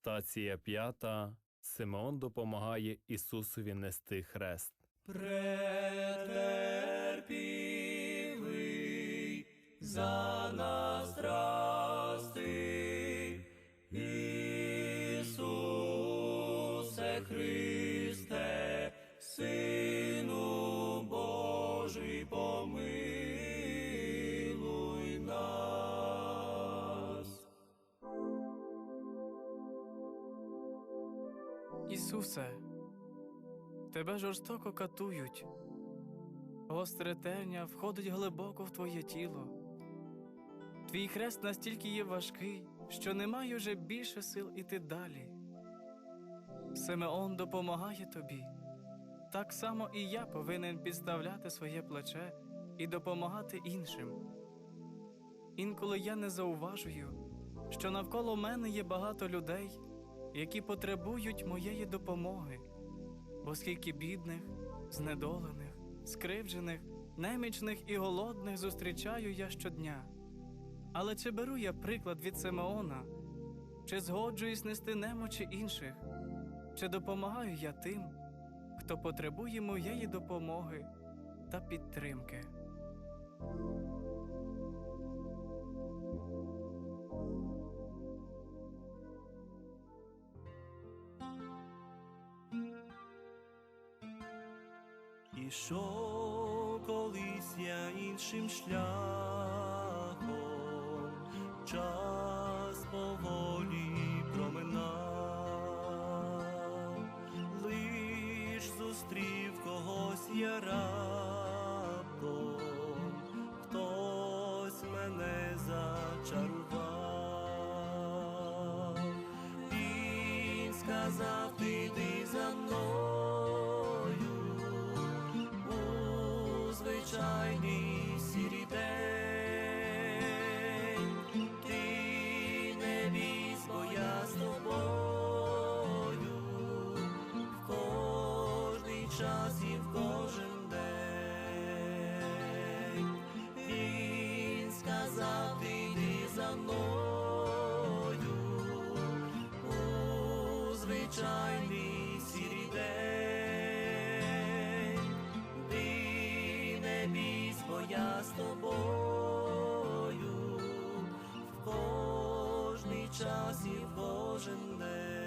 Стація п'ята. Симеон допомагає Ісусові нести хрест. претерпівий за нас страсти, Ісусе Христе, Сину Ісусе, тебе жорстоко катують. Гостре терня входить глибоко в твоє тіло. Твій хрест настільки є важкий, що немає вже більше сил іти далі. Симеон допомагає тобі. Так само і я повинен підставляти своє плече і допомагати іншим. Інколи я не зауважую, що навколо мене є багато людей, які потребують моєї допомоги, бо скільки бідних, знедолених, скривджених, немічних і голодних зустрічаю я щодня. Але чи беру я приклад від Симеона, чи згоджуюсь нести немочі інших, чи допомагаю я тим, хто потребує моєї допомоги та підтримки? Ішов колись я іншим шляхом, час поволі проминав, лиш зустрів когось я раптом, хтось мене зачарував, він сказав, ти звичайний сірий день. Ти не бійсь, бо я з тобою в кожний час і в кожен день. Він сказав, ти йди за мною у звичайний час і кожен день.